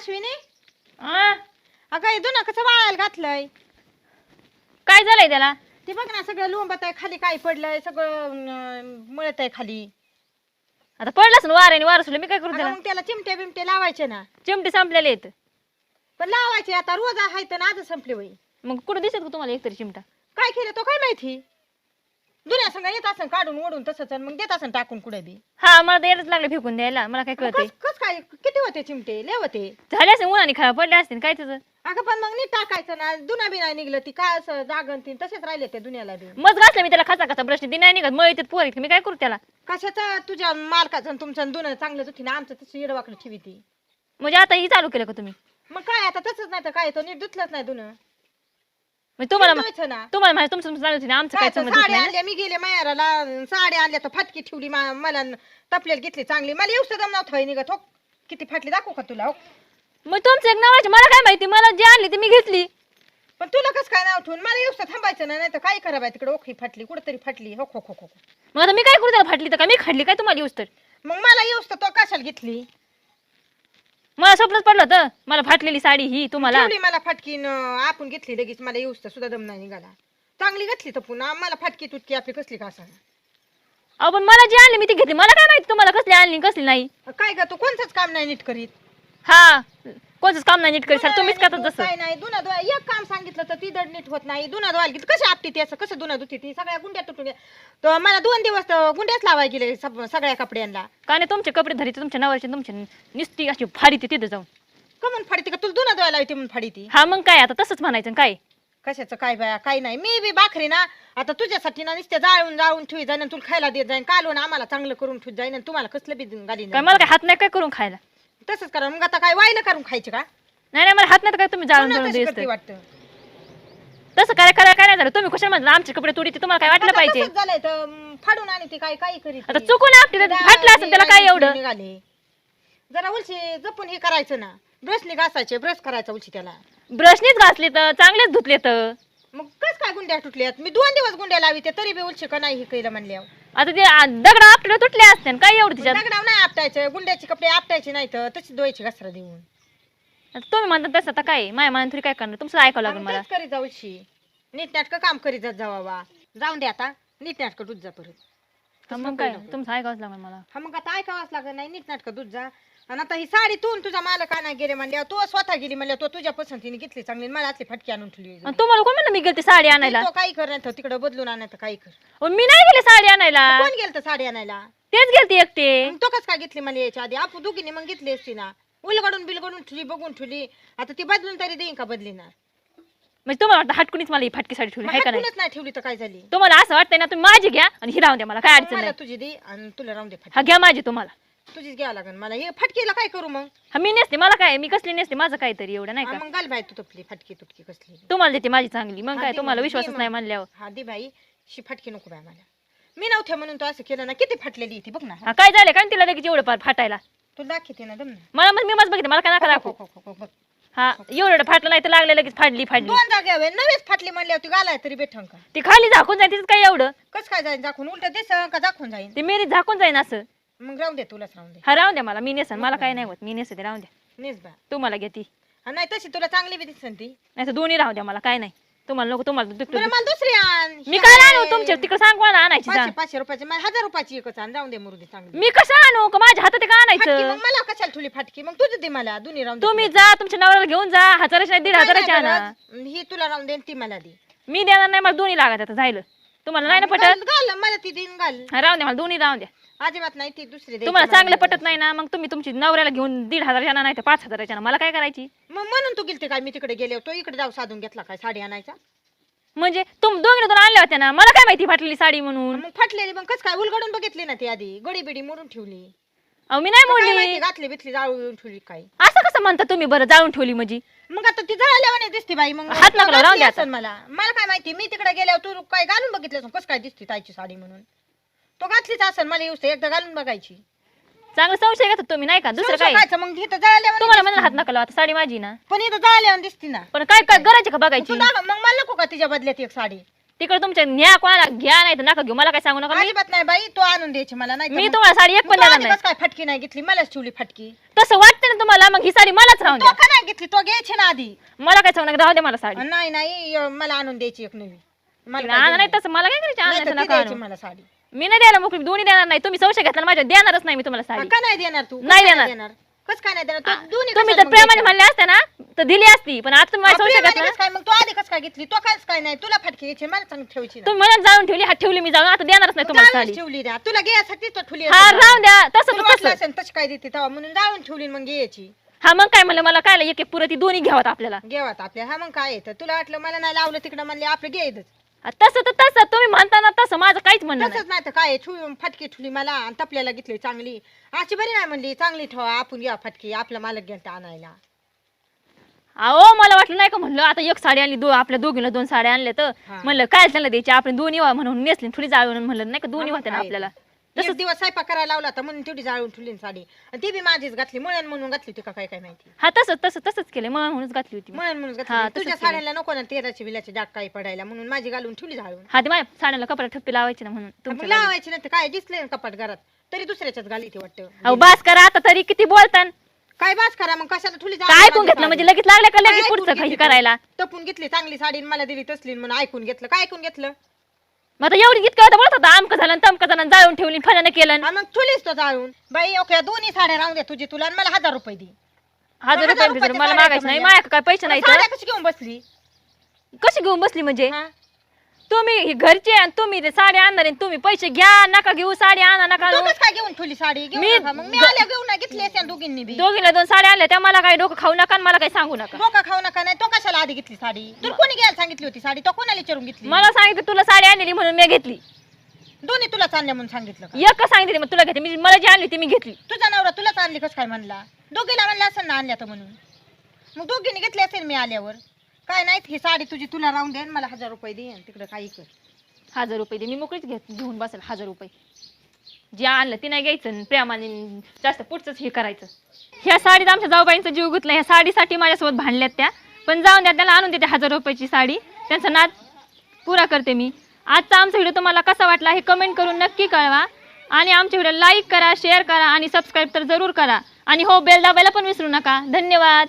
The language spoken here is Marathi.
अश्विनी? अगं हे जुनं कसं वाळायला घातलंय? काय झालंय त्याला? ते बघ ना सगळं लोंबत आहे खाली काय पडलंय सगळं मळत आहे खाली. आता पडलास ना वाऱ्याने वारं सुटलं मी काय करू त्याला? मग त्याला चिमटे बिमटे लावायचे ना. चिमटे संपलेले आहेत. पण लावायचे आता रोज आहे तर आज संपले होई मग कुठं दिसत का तुम्हाला एकतरी चिमटा? काय केलं तो काय माहिती? दुनिया संग येत असं काढून ओढून तसंच आणि मग देत असं टाकून कुठे बी. हा मला तर यायलाच लागलं फेकून द्यायला. मला काय कळतंय? कस कस काय? किती होते चिमटे? लय होते. झाले असेल उन्हाने खराब पडले असतील काय त्याचं? अगं पण मग नीट टाकायचं ना. दुना बी नाही निघलं ती काय असं जागन तीन तसेच राहिले ते दुनियाला बी. मग घातलं मी त्याला खाचा खाचा प्रश्न. ती नाही निघत मग येतात पोर मी काय करू त्याला? कशाचा? तुझ्या मालकाचं आणि तुमचं दुन चांगलं होती ना आमचं तसं येडवाकडे ठेवी ती. म्हणजे आता ही चालू केलं का तुम्ही? मग काय आता तसंच नाही तर काय तो नीट धुतलंच नाही दुन. म्हणजे तुम्हाला धुवायचं ना. तुम्हाला माहिती तुमचं तुमचं चालू होती ना आमचं काय काय तर नाही ना. आणल्या मी गेले मायाराला साड्या आणल्या तर फाटकी ठेवली मा- मला तपलेल घेतली चांगली. मला येऊ सुद्धा नव्हतं होय निघत. हो किती फाटली दाखवू का तुला हो? मग तुमचं एक नावाचे मला काय माहिती? मला जे आणली ती मी घेतली. पण तुला कसं काय नाव ठेवून? मला येऊ सुद्धा थांबायचं ना नाही तर काय करावं तिकडे? ओखी फाटली कुठेतरी फाटली. हो खो खो खो खो. मग आता मी काय करू त्याला फाटली तर का? मी खाडली काय तुम्हाला येऊस तर? मग मला येऊ तो कशाला घेतली? मला स्वप्नच पडलं होतं. मला फाटलेली साडी ही तुम्हाला. ठेवली मला फाटकी न आपण घेतली लगेच. मला येऊस सुद्धा दम नाही निघाला. चांगली घेतली तर पुन्हा. मला फाटकी तुटकी आपली कसली का असा अहो पण मला जी आणली मी ती घेतली. मला काय माहिती तुम्हाला कसली आणली कसली नाही. काय ग तू कोणतंच काम नाही नीट करीत. हा. कोणतंच काम नाही नीट करी सर तुम्हीच करतात जसं. काय नाही दुना धुवा एक काम सांगितलं तर ती दड नीट होत नाही दुना धुवायला गेली कशी आपटी ती असं कसं दुना धुती ती? सगळ्या गुंड्या तुटून गे- तर मला दोन दिवस तर गुंड्याच लावायला गेले सब- सगळ्या कपड्यांना. का नाही तुमचे कपडे धरीचे तुमच्या नवऱ्याचे तुमचे निस्ती अशी भारी ते तिथं जाऊन. कमून फाडी का? तुला दुना धुवायला येते म्हणून फाडी ती? हा मग काय आता तसंच म्हणायचं काय? कशाचं काय बाया काय नाही. मी बी बाखरी ना आता तुझ्यासाठी ना नुसते जाळून जाळून ठेवी जाईन आणि तुला खायला देत जाईन. कालवून आम्हाला चांगलं करून ठेवत जाईन आणि तुम्हाला कसलं बी गाली काय मला काय हात नाही काय करून खायला? तसंच करा. मग आता काय वायलं करून खायचे का? नाही नाही मला हात नाही तर काय तुम्ही जाळून पुन्हा जाळून तशी वाटतं? तसं काय काय काय नाही झालं. तुम्ही कशाला म्हणलं आमचे कपडे तुडी तुम्हाला काय वाटलं आता पाहिजे? तसंच झालंय तर फाडून आणि ती काय काय करीत आता ती. चुकून आपली फाटलं असेल त्याला काय एवढं? निघाले. जरा उलशी जपून हे करायचं ना. ब्रशने घासायचे ब्रश करायचा उलशी त्याला. ब्रशनीच घासले तर चांगलेच धुतले तर. काय गुंड्या तुटल्यात? मी दोन दिवस गुंड्या लावी ते तरी बी उलशी का नाही हे केलं म्हणल्यावर. आता ते दगड आपल्याला तुटले असते काय एवढं तिच्यात? दगडाव नाही आपटायचे गुंड्याचे कपडे आपटायचे नाही तर तशी दोयची घसरा देऊन. आता तुम्ही म्हणता तसं आता काय? माया मनात तरी काय करणार? तुमचं ऐकावं लागेल मला? करीत जाऊ उलशी. नीटनाटकं काम करीत जात जावा जाऊन दे आता. नीटनाटकं दूध जा परत. हा, मग काय? तुमचं ऐकावंच लागेल मला. हा मग आता ऐकावाच लागत नाही. नीटनाटकं दूध जा. आणि आता ही साडी तू आणि तुझा मालक आणा गेले म्हणल्या तो स्वतः गेली म्हणल्या तो तुझ्या पसंतीने घेतली चांगली आणि मला असली फटकी आणून ठेवली आणि तुम्हाला कोण म्हणलं मी गेलते साडी आणायला? तो काही कर नाही तर तिकडे बदलून आणायचं काही कर. अहो, मी नाही गेले साडी आणायला. कोण गेलं तर साडी आणायला? तेच गेलते एकटे. मग तो कस काय घेतली मला याच्या आधी? आपू दोघीने मग घेतली असती ना. उलगडून बिलगडून ठेवली बघून ठेवली. आता ती बदलून तरी देईन का बदलीणार म्हणजे तुम्हाला वाटतं हटकुनीच मला ही फाटकी साडी ठेवली आहे का नाही? ठेवली तर काय झाली? तुम्हाला असं वाटतंय ना तुम्ही माझी घ्या आणि ही राहून द्या मला काय अडचण मला नाही. तुझी दे आणि तुला राहून दे फटकी. हा घ्या माझी तुम्हाला. तुझीच घ्यावं लागेल मला. हे फटकीला काय करू मग? हा मी नेसते मला काय मी कसली नेसते माझं काहीतरी एवढं नाही हा, का? मग घाल बाई तू तपली फटकी तुटकी कसली. तुम्हाला देते माझी चांगली मग हा, काय दे तुम्हाला मग, विश्वासच नाही मग. म्हणल्यावर. हा दे बाई शी फटकी नको बाय मला. मी नव्हते म्हणून तो असं केलं ना किती फाटलेली ती बघ ना. हा काय झालं काय तिला लगेच एवढं पार फाटायला? तुला दाखवते ना दम ना. मला मग मी मस्त बघितलं मला काय नका दाखवू. हो, हो, हो, बघ. हा एवढं फाटलं नाही तर लागलं लगेच फाडली फाडली. दोन जागे नवेच फाटली म्हणल्यावर ती घालाय तरी बेठंग का? ती खाली झाकून जाईल तिचं काय एवढं? कस काय जाईन दाखवून उलट दिस का दाखवून जाईन? ते मेरी झाकून जाईन असं. मग राहून दे तुलाच राहून दे. हा राहून द्या मला. मी नेसन. मला काय नाही होत. मी नेसते राहून द्या नेस बा. तुम्हाला घ्या ती हा, नाही तशी तुला चांगली बी दिसन ती. नाही तर दोन्ही राहू द्या मला. काय नाही. तुम्हाला नको तुम्हाला बरं तिकडं- मला दुसरी आण. मी काय आणू? तुमच्या तिकडे सांग मला आणायची पाचशे सांग पाचशे रुपयाची मला हजार रुपयाची एकच आण. राहून दे मुरुदी चांगली. मी कसं आणू? का माझ्या हातात आहे का फाटकी आणायचं? मग मला कशाला ठुली फाटकी? मग तुझं दे मला. दोन्ही राहून दे तुम्ही जा तुमच्या नवऱ्याला घेऊन जा. हजाराची नाही दीड हजाराची नाही आणा. ही तुला राहून दे ती मला दे. मी देणार नाही मला दोन्ही लागत आता झालं तुम्हाला नाही ना पटत? घाल घाल, मला ती दिन घाल. हा राहून द्या मला दोन्ही राहून द्या. अजिबात नाही ती दुसरी द्यायची तुम्हाला मला चांगलं नाही पटत नाही ना मग तुम्ही तुमची नवऱ्याला घेऊन दीड हजाराच्या आणा नाही तर पाच हजाराच्या आणा मला काय करायची? मग म्हणून तू गेलते काय? मी तिकडे गेले तो इकडे जाऊ साधून घेतला काय साडी आणायचा? म्हणजे तुम दोघी दोन आणल्या होत्या ना मला काय माहिती फाटलेली साडी म्हणून? मग फाटलेली मग कस काय? उलगडून बघितली ना ती आधी गडी बिडी मोडून ठेवली. अहो मी नाही काय मोडली. घातली बितली जाळून ठेवली काय असं कसं म्हणता तुम्ही बरं जाळून ठेवली म्हणजे? मग आता ती जळाल्यावाने दिसते बाई मग हात तुला नका लावू, राहून घातली द्या असेल मला. मला काय माहिती मी तिकडे गेल्यावर तू काय घालून बघितलं कस काय दिसते ताईची साडी म्हणून? तो घातलीच असेल मला येऊस एकदा घालून बघायची. चांगलं संशय घेतात तुम्ही नाही का? दुसरं काय? मग इथं तुम्हाला म्हणलं हात नका लावा, आता साडी माझी ना. पण इथं जळाल्यावाने दिसते ना. पण काय काय करायची का तू बघायची दाखव, मग मला नको का तिच्या बदल्यात एक साडी? तिकडे तुमच्या न्या कोणाला घ्या नाही तर नका घेऊ. मला काय सांगू नका मी? अजिबात नाही बाई तो आणून द्यायची मला नाही तर मी मग- तुम्हाला साडी एक मग पण तू देणार आधी नाही. काय फटकी नाही घेतली मलाच ठेवली फटकी. तसं वाटतं ना तुम्हाला मग ही साडी मलाच राहून तो द्या. का नाही घेतली? तो घ्यायची ना आधी. मला काय सांगू नका राहू दे मला साडी. नाही नाही अं, मला आणून द्यायची एक नवी. मला आणा काय नाही तसं मला काय करायचं? आणायचं द्यायची. मला साडी. मी नाही द्यायला मोकळी दोन्ही देणार नाही. तुम्ही संशय घेतला माझ्या देणारच नाही मी तुम्हाला साडी. का नाही देणार तू? नाही देणार. कस काय नाही देणार? तू दोन्ही तुम्ही कशाला मग प्रेमाने? म्हणले असते ना तर दिली असती पण आता तुम्ही माझ्या संशय प्रेमाने घेतला. कसं काय? मग तू आधी कसं काय घेतली? तो कायच काय नाही? तुला फटकी घ्यायची मला नाही. तुम्ही मला जाऊन ठेवली हात ठेवली मी जाऊन आता देणारच नाही तुम्हाला साडी. ठेवली द्या. तुला घ्यायसाठी तो ठेवली हा राहून द्या तसं तर तसं. तशी काय देते तेव्हा म्हणून जाळून ठेवली मग घ्यायची. हा मग काय म्हणलं मला काय एक एक पुरं ती दोन्ही घ्यावत आपल्याला. घेवात आपल्या. हा मग काय येतं तुला वाटलं मला नाही लावलं तिकडं म्हणले आपलं घ्यायचं आ, तसं तर तसं तुम्ही म्हणता ना तसं माझं काहीच म्हणणं नाही तसंच नाही. तर काय ठेवू फटकी ठेवली मला आणि तपल्याला घेतली चांगली. अशी बरी नाही म्हणली चांगली ठेवा आपण घ्या फटकी आपला मालक गेलता आणायला. अहो मला वाटलं नाही का म्हणलं आता एक साडी आणली दो आपल्या दोघीला दोन साड्या आणल्या तर हा. म्हणलं काय त्यांना द्यायची? आपण दोन्ही म्हणून नेसली थोडी जाळून म्हणलं नाही का दोन्ही मग होते ना? आपल्याला? एक दिवस स्वयंपाक करायला लावला होता म्हणून तेवढी जाळून ठेवली ना साडी. आणि ती बी माझीच घातली म्हणून म्हणून घातली होती का काय काय माहिती. हा तसं तसं तसंच केलं मग म्हणूनच घातली होती मी. म्हणून हा, तसंच तुझ्या केलं. साड्याला नको ना तेराची बिलाची डाग काही पडायला म्हणून माझी घालून ठेवली जाळून. हा ते माझ्या साड्याला कपडा ठप्पी लावायची ना म्हणून मग तुमच्या. लावायची तर काय दिसले ना कपाट घरात. तरी दुसऱ्याच्याच घाली ती वाटतं. अहो बास करा आता तरी किती बोलतान. काय बास करा मग कशाला ठुली काय ऐकून घेतलं? म्हणजे लगेच लागलं का लगेच पुढचं काही करायला? तपून घेतली चांगली साडी आणि मला दिली तसली म्हणून ऐकून घेतलं. काय ऐकून घेतलं? मग आता एवढी इतकं होतं बोलत होता आमकं झालं तमकं झालं जाळून ठेवली फळानं केलं हा, मग ठुलीस तो जाळून. बाई ओके दोन्ही साड्या राहून द्या तुझी तुला आणि मला हजार रुपये दे. हजार हजार रुपये मला मागायचं नाही. माझ्या काय पैसे नाही साड्या कशी घेऊन बसली? कशी घेऊन बसली म्हणजे? हा? तुम्ही घरचे आणि तुम्ही ते साडी आणणार आहे, तुम्ही पैसे घ्या नका घेऊ साडी आणा नका आणू. दोघंच काय घेऊन ठेवली साडी? घेऊन मी- नका. मग. मी आल्या घेऊन नाही घेतली असेल दोघींनी बी. दोघीला दोन साड्या आणल्या त्या मला काही डोकं खाऊ नका आणि मला काही सांगू नका. डोका खाऊ नका नाही तो कशाला आधी घेतली साडी? तुला कोणी घ्यायला सांगितली होती साडी? तो कोणाला विचारून घेतली? मला सांगितलं तुला साडी आणलेली म्हणून मी घेतली. दोन्ही तुला चालल्या म्हणून सांगितलं का? एक सांगितली मग तुला घेतली. मी मला जी आणली ती मी घेतली. तुझा नवरा तुलाच आणली कसं काय म्हणला? दोघीला म्हणला असेल ना आणल्या तर म्हणून. मग दोघींनी घेतली असेल मी आल्यावर. काय नाही ही साडी तुझी तुला राहून दे आणि मला हजार रुपये दे आणि तिकडं काही कर. हजार रुपये दे. मी मोकळीच घेत घेऊन बसेल हजार रुपये. जे आणलं ते नाही घ्यायचं आणि प्रेमाने जास्त पुढचंच हे करायचं. ह्या साडीत आमच्या जाऊबाईंचा जीव गुतला. ह्या साडीसाठी माझ्यासोबत भांडल्यात त्या. पण जाऊन द्या त्याला आणून देते हजार रुपयाची साडी. त्यांचा नाद पुरा करते मी. आजचा आमचा व्हिडिओ तुम्हाला कसा वाटला हे कमेंट करून नक्की कळवा. आणि आमच्या व्हिडिओ लाईक करा शेअर करा आणि सबस्क्राईब तर जरूर करा. आणि हो बेल दाबायला पण विसरू नका. धन्यवाद.